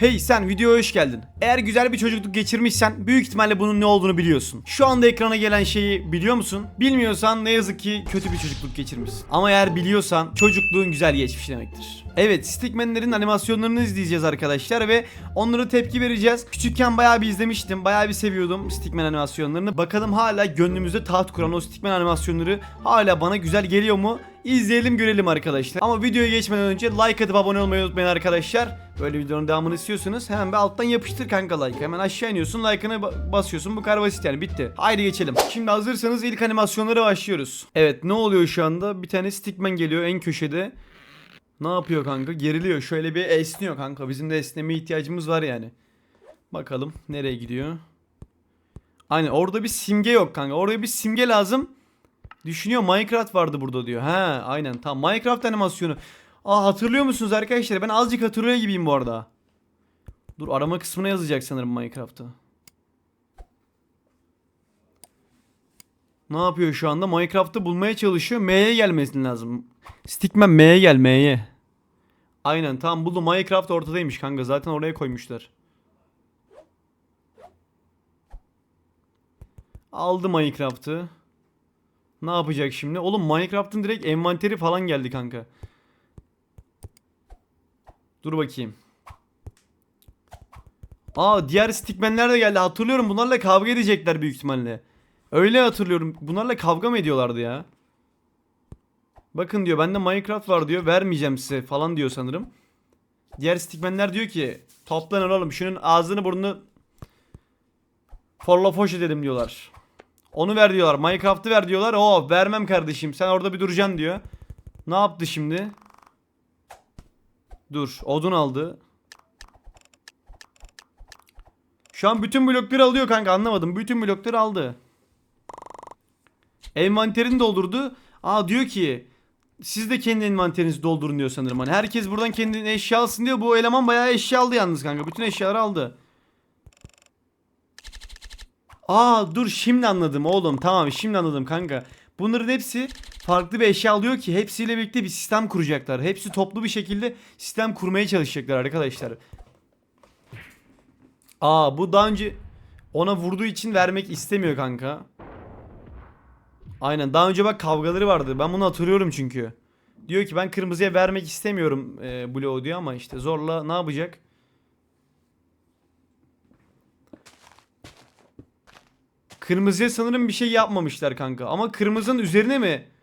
Hey sen videoya hoş geldin. Eğer güzel bir çocukluk geçirmişsen büyük ihtimalle bunun ne olduğunu biliyorsun. Şu anda ekrana gelen şeyi biliyor musun? Bilmiyorsan ne yazık ki kötü bir çocukluk geçirmişsin. Ama eğer biliyorsan çocukluğun güzel geçmiş demektir. Evet Stickman'lerin animasyonlarını izleyeceğiz arkadaşlar ve onlara tepki vereceğiz. Küçükken bayağı bir izlemiştim. Bayağı bir seviyordum Stickman animasyonlarını. Bakalım hala gönlümüzde taht kuran o Stickman animasyonları hala bana güzel geliyor mu? İzleyelim görelim arkadaşlar. Ama videoya geçmeden önce like atıp abone olmayı unutmayın arkadaşlar. Böyle videonun devamını istiyorsanız hemen bir alttan yapıştır kanka like. Hemen aşağı iniyorsun like'ını ba- basıyorsun. Bu kadar basit yani bitti. Haydi geçelim. Şimdi hazırsanız ilk animasyonlara başlıyoruz. Evet ne oluyor şu anda? Bir tane stickman geliyor en köşede. Ne yapıyor kanka? Geriliyor. Şöyle bir esniyor kanka. Bizim de esnemeye ihtiyacımız var yani. Bakalım nereye gidiyor? Aynen orada bir simge yok kanka. Oraya bir simge lazım. Düşünüyor Minecraft vardı burada diyor. He aynen tamam Minecraft animasyonu. Aa hatırlıyor musunuz arkadaşlar? Ben azıcık hatırlıyor gibiyim bu arada. Dur arama kısmına yazacak sanırım Minecraft'ı. Ne yapıyor şu anda? Minecraft'ı bulmaya çalışıyor. M'ye gelmesi lazım. Stickman M'ye gel M'ye. Aynen tamam buldu. Minecraft ortadaymış kanka. Zaten oraya koymuşlar. Aldı Minecraft'ı. Ne yapacak şimdi? Oğlum Minecraft'ın direkt envanteri falan geldi kanka. Dur bakayım. Aa diğer stickmenler de geldi. Hatırlıyorum bunlarla kavga edecekler büyük ihtimalle. Öyle hatırlıyorum. Bunlarla kavga mı ediyorlardı ya? Bakın diyor bende Minecraft var diyor. Vermeyeceğim size falan diyor sanırım. Diğer stickmenler diyor ki toplanın oğlum şunun ağzını burnunu forla foş edelim diyorlar. Onu ver diyorlar. Minecraft'ı ver diyorlar. Oo vermem kardeşim. Sen orada bir duracaksın diyor. Ne yaptı şimdi? Dur. Odun aldı. Şu an bütün blokları alıyor kanka anlamadım. Bütün blokları aldı. Envanterini doldurdu. Aa diyor ki siz de kendi envanterinizi doldurun diyor sanırım. Hani herkes buradan kendini eşya alsın diyor. Bu eleman bayağı eşya aldı yalnız kanka. Bütün eşyaları aldı. Aa dur şimdi anladım oğlum. Tamam şimdi anladım kanka. Bunların hepsi farklı bir eşya alıyor ki hepsiyle birlikte bir sistem kuracaklar. Hepsi toplu bir şekilde sistem kurmaya çalışacaklar arkadaşlar. Aa bu daha önce ona vurduğu için vermek istemiyor kanka. Aynen daha önce bak kavgaları vardı. Ben bunu hatırlıyorum çünkü. Diyor ki ben kırmızıya vermek istemiyorum e, bloğu diyor ama işte zorla ne yapacak? Kırmızıya sanırım bir şey yapmamışlar kanka. Ama kırmızının üzerine mi?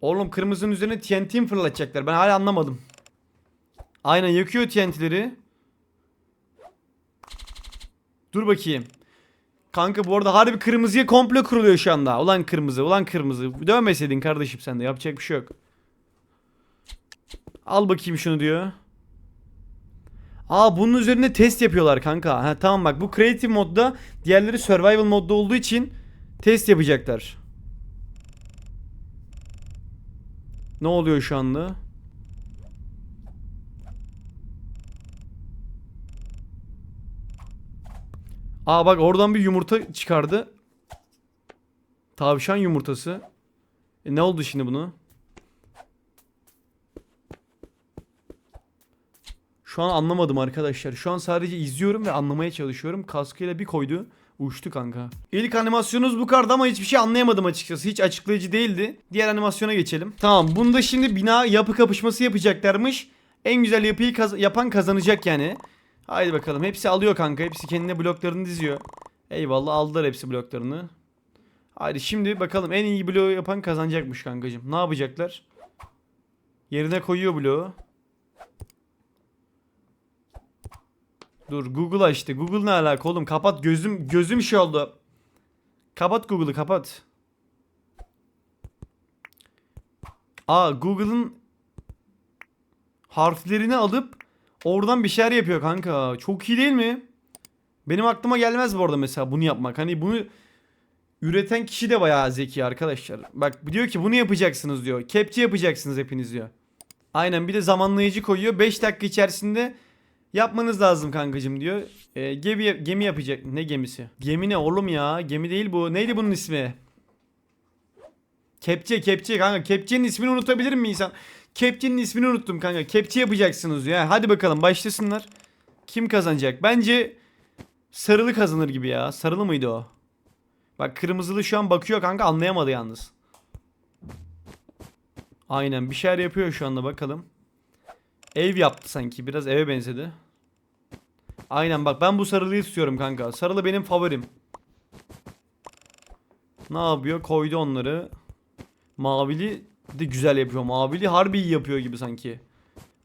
Oğlum kırmızının üzerine TNT mi fırlatacaklar? Ben hala anlamadım. Aynen yakıyor TNT'leri. Dur bakayım. Kanka bu arada harbi kırmızıya komple kuruluyor şu anda. Ulan kırmızı, ulan kırmızı. Dövmeseydin kardeşim sen de yapacak bir şey yok. Al bakayım şunu diyor. Aa bunun üzerine test yapıyorlar kanka. Ha tamam bak bu creative modda diğerleri survival modda olduğu için test yapacaklar. Ne oluyor şu anda? Aa bak oradan bir yumurta çıkardı. Tavşan yumurtası. E ne oldu şimdi bunu? Şu an anlamadım arkadaşlar. Şu an sadece izliyorum ve anlamaya çalışıyorum. Kaskıyla bir koydu. Uçtu kanka. İlk animasyonumuz bu kadar ama hiçbir şey anlayamadım açıkçası. Hiç açıklayıcı değildi. Diğer animasyona geçelim. Tamam bunda şimdi bina yapı kapışması yapacaklarmış. En güzel yapıyı kaz- yapan kazanacak yani. Haydi bakalım. Hepsi alıyor kanka. Hepsi kendine bloklarını diziyor. Eyvallah aldılar hepsi bloklarını. Haydi şimdi bakalım en iyi bloğu yapan kazanacakmış kankacım. Ne yapacaklar? Yerine koyuyor bloğu. Dur Google açtı. Google ne alaka oğlum? Kapat gözüm gözüm şey oldu. Kapat Google'ı kapat. Aa Google'ın harflerini alıp oradan bir şeyler yapıyor kanka. Çok iyi değil mi? Benim aklıma gelmez bu arada mesela bunu yapmak. Hani bunu üreten kişi de bayağı zeki arkadaşlar. Bak diyor ki bunu yapacaksınız diyor. Kepçe yapacaksınız hepiniz diyor. Aynen bir de zamanlayıcı koyuyor. 5 dakika içerisinde Yapmanız lazım kankacım diyor. E, gemi, gemi yapacak. Ne gemisi? Gemi ne oğlum ya? Gemi değil bu. Neydi bunun ismi? Kepçe kepçe kanka. Kepçenin ismini unutabilir mi insan? Kepçenin ismini unuttum kanka. Kepçe yapacaksınız diyor. Hadi bakalım başlasınlar. Kim kazanacak? Bence sarılı kazanır gibi ya. Sarılı mıydı o? Bak kırmızılı şu an bakıyor kanka anlayamadı yalnız. Aynen bir şeyler yapıyor şu anda bakalım. Ev yaptı sanki biraz eve benzedi. Aynen bak ben bu sarılıyı istiyorum kanka. Sarılı benim favorim. Ne yapıyor? Koydu onları. Mavili de güzel yapıyor. Mavili harbi iyi yapıyor gibi sanki.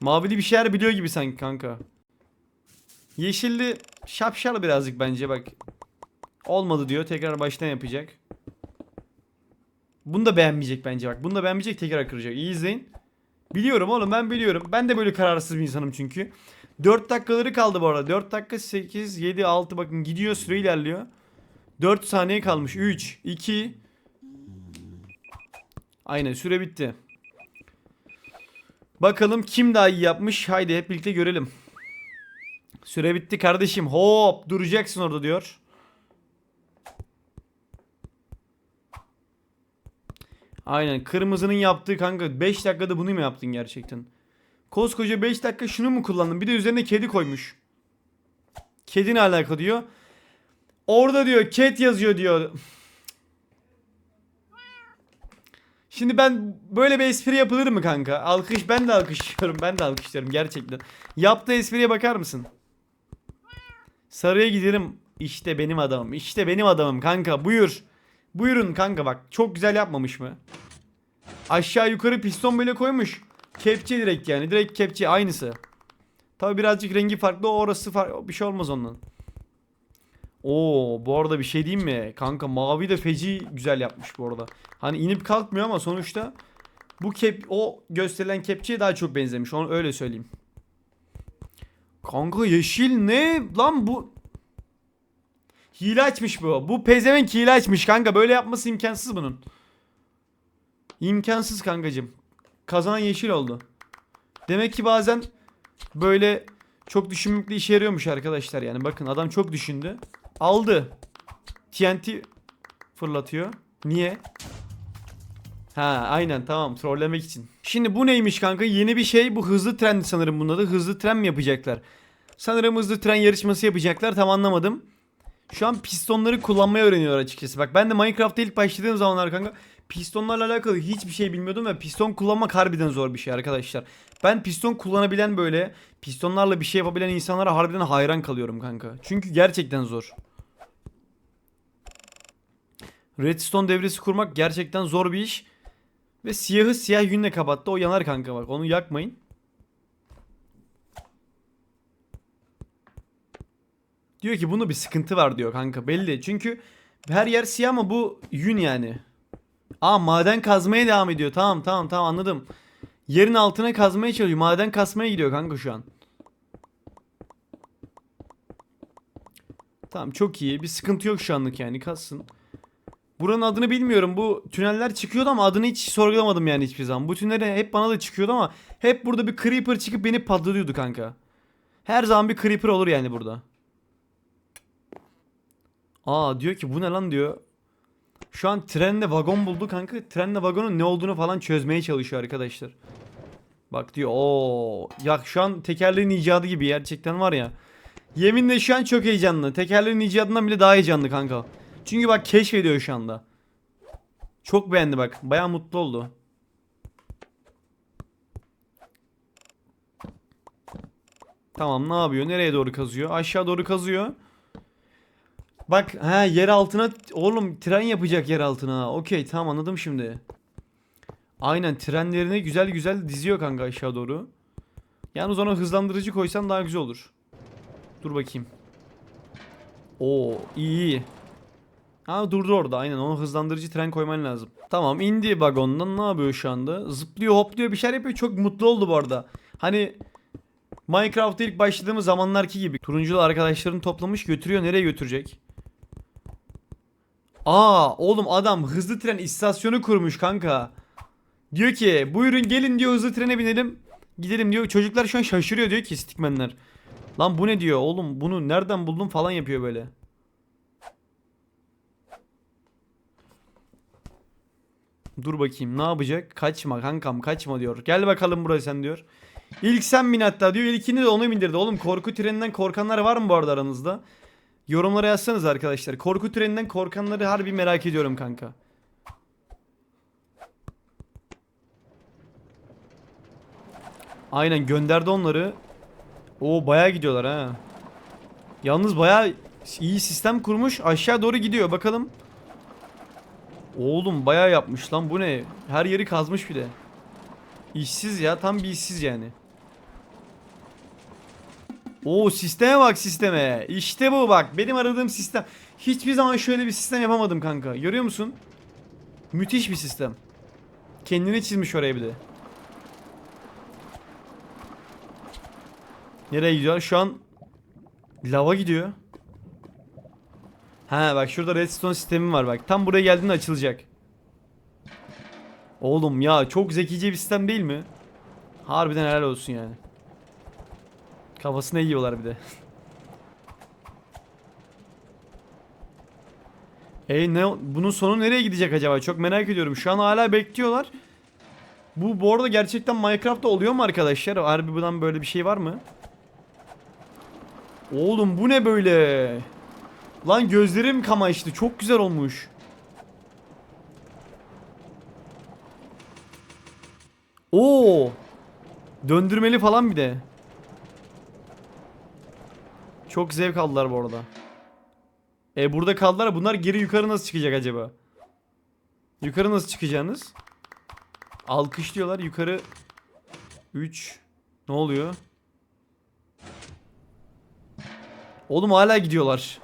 Mavili bir şeyler biliyor gibi sanki kanka. Yeşilli şapşal birazcık bence bak. Olmadı diyor. Tekrar baştan yapacak. Bunu da beğenmeyecek bence bak. Bunu da beğenmeyecek tekrar kıracak. İyi izleyin. Biliyorum oğlum ben biliyorum. Ben de böyle kararsız bir insanım çünkü. 4 dakikaları kaldı bu arada. 4 dakika 8, 7, 6 bakın gidiyor süre ilerliyor. 4 saniye kalmış. 3, 2. Aynen süre bitti. Bakalım kim daha iyi yapmış. Haydi hep birlikte görelim. Süre bitti kardeşim. Hop duracaksın orada diyor. Aynen kırmızının yaptığı kanka 5 dakikada bunu mu yaptın gerçekten? Koskoca 5 dakika şunu mu kullandın? Bir de üzerine kedi koymuş. Kedi ne alaka diyor. Orada diyor cat yazıyor diyor. Şimdi ben böyle bir espri yapılır mı kanka? Alkış ben de alkışlıyorum. Ben de alkışlıyorum gerçekten. Yaptığı espriye bakar mısın? Sarıya giderim. İşte benim adamım. İşte benim adamım kanka. Buyur. Buyurun kanka bak. Çok güzel yapmamış mı? Aşağı yukarı piston böyle koymuş. Kepçe direkt yani. Direkt kepçe aynısı. Tabi birazcık rengi farklı. Orası farklı. Bir şey olmaz ondan. Oo bu arada bir şey diyeyim mi? Kanka mavi de feci güzel yapmış bu arada. Hani inip kalkmıyor ama sonuçta bu kep o gösterilen kepçeye daha çok benzemiş. Onu öyle söyleyeyim. Kanka yeşil ne? Lan bu Hile açmış bu. Bu pezevenk hile açmış kanka. Böyle yapması imkansız bunun. İmkansız kankacım. Kazanan yeşil oldu. Demek ki bazen böyle çok düşünmekle işe yarıyormuş arkadaşlar yani. Bakın adam çok düşündü. Aldı. TNT fırlatıyor. Niye? Ha aynen tamam trollemek için. Şimdi bu neymiş kanka? Yeni bir şey. Bu hızlı tren sanırım bunda da. Hızlı tren mi yapacaklar? Sanırım hızlı tren yarışması yapacaklar. Tam anlamadım. Şu an pistonları kullanmayı öğreniyorlar açıkçası. Bak ben de Minecraft'ta ilk başladığım zamanlar kanka pistonlarla alakalı hiçbir şey bilmiyordum ve piston kullanmak harbiden zor bir şey arkadaşlar. Ben piston kullanabilen böyle pistonlarla bir şey yapabilen insanlara harbiden hayran kalıyorum kanka. Çünkü gerçekten zor. Redstone devresi kurmak gerçekten zor bir iş. Ve siyahı siyah yünle kapattı. O yanar kanka bak. Onu yakmayın. Diyor ki bunu bir sıkıntı var diyor kanka belli. Çünkü her yer siyah ama bu yün yani. Aa maden kazmaya devam ediyor. Tamam tamam tamam anladım. Yerin altına kazmaya çalışıyor. Maden kasmaya gidiyor kanka şu an. Tamam çok iyi. Bir sıkıntı yok şu anlık yani kazsın. Buranın adını bilmiyorum. Bu tüneller çıkıyordu ama adını hiç sorgulamadım yani hiçbir zaman. Bu tüneller hep bana da çıkıyordu ama hep burada bir creeper çıkıp beni patlatıyordu kanka. Her zaman bir creeper olur yani burada. Aa diyor ki bu ne lan diyor. Şu an trenle vagon buldu kanka. Trenle vagonun ne olduğunu falan çözmeye çalışıyor arkadaşlar. Bak diyor o ya şu an tekerleğin icadı gibi gerçekten var ya. Yeminle şu an çok heyecanlı. Tekerleğin icadından bile daha heyecanlı kanka. Çünkü bak keşfediyor şu anda. Çok beğendi bak. Baya mutlu oldu. Tamam ne yapıyor? Nereye doğru kazıyor? Aşağı doğru kazıyor. Bak ha yer altına oğlum tren yapacak yer altına. Okey tamam anladım şimdi. Aynen trenlerini güzel güzel diziyor kanka aşağı doğru. Yalnız ona hızlandırıcı koysan daha güzel olur. Dur bakayım. Oo iyi. Ha durdu orada aynen ona hızlandırıcı tren koyman lazım. Tamam indi vagondan ne yapıyor şu anda? Zıplıyor hopluyor bir şeyler yapıyor çok mutlu oldu bu arada. Hani Minecraft'ta ilk başladığımız zamanlarki gibi. Turunculu arkadaşlarını toplamış götürüyor nereye götürecek? Aa oğlum adam hızlı tren istasyonu kurmuş kanka. Diyor ki buyurun gelin diyor hızlı trene binelim. Gidelim diyor. Çocuklar şu an şaşırıyor diyor ki stikmenler. Lan bu ne diyor oğlum bunu nereden buldun falan yapıyor böyle. Dur bakayım ne yapacak? Kaçma kankam kaçma diyor. Gel bakalım buraya sen diyor. İlk sen bin hatta diyor. İlkini de onu bindirdi. Oğlum korku treninden korkanlar var mı bu arada aranızda? Yorumlara yazsanız arkadaşlar. Korku treninden korkanları harbi merak ediyorum kanka. Aynen gönderdi onları. O bayağı gidiyorlar ha. Yalnız bayağı iyi sistem kurmuş. Aşağı doğru gidiyor bakalım. Oğlum bayağı yapmış lan bu ne? Her yeri kazmış bir de. İşsiz ya tam bir işsiz yani. Oo sisteme bak sisteme. İşte bu bak benim aradığım sistem. Hiçbir zaman şöyle bir sistem yapamadım kanka. Görüyor musun? Müthiş bir sistem. Kendini çizmiş oraya bir de. Nereye gidiyor? Şu an lava gidiyor. Ha bak şurada redstone sistemi var bak. Tam buraya geldiğinde açılacak. Oğlum ya çok zekice bir sistem değil mi? Harbiden helal olsun yani. Kafasına yiyorlar bir de. Ey ne bunun sonu nereye gidecek acaba? Çok merak ediyorum. Şu an hala bekliyorlar. Bu bu arada gerçekten Minecraft'ta oluyor mu arkadaşlar? Harbi böyle bir şey var mı? Oğlum bu ne böyle? Lan gözlerim kamaştı. Çok güzel olmuş. Oo! Döndürmeli falan bir de. Çok zevk aldılar bu arada. E burada kaldılar. Bunlar geri yukarı nasıl çıkacak acaba? Yukarı nasıl çıkacaksınız? Alkış diyorlar. Yukarı 3 Ne oluyor? Oğlum hala gidiyorlar.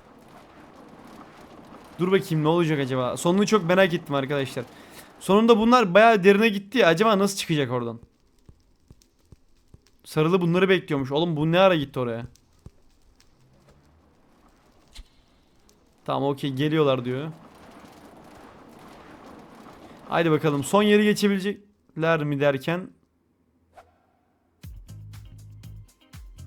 Dur bakayım ne olacak acaba? Sonunu çok merak ettim arkadaşlar. Sonunda bunlar bayağı derine gitti. Acaba nasıl çıkacak oradan? Sarılı bunları bekliyormuş. Oğlum bu ne ara gitti oraya? Tamam okey geliyorlar diyor. Haydi bakalım son yeri geçebilecekler mi derken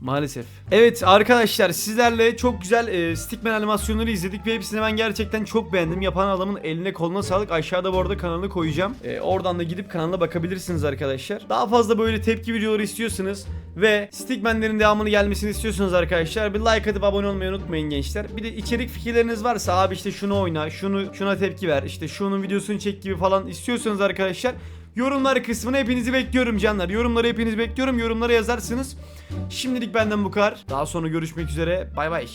Maalesef. Evet arkadaşlar sizlerle çok güzel e, stickman animasyonları izledik ve hepsini ben gerçekten çok beğendim. Yapan adamın eline koluna sağlık. Aşağıda bu arada kanalını koyacağım. E, oradan da gidip kanalına bakabilirsiniz arkadaşlar. Daha fazla böyle tepki videoları istiyorsanız ve stickmanlerin devamını gelmesini istiyorsanız arkadaşlar bir like atıp abone olmayı unutmayın gençler. Bir de içerik fikirleriniz varsa abi işte şunu oyna, şunu şuna tepki ver, işte şunun videosunu çek gibi falan istiyorsanız arkadaşlar Yorumlar kısmına hepinizi bekliyorum canlar. Yorumları hepinizi bekliyorum. Yorumlara yazarsınız. Şimdilik benden bu kadar. Daha sonra görüşmek üzere. Bay bay.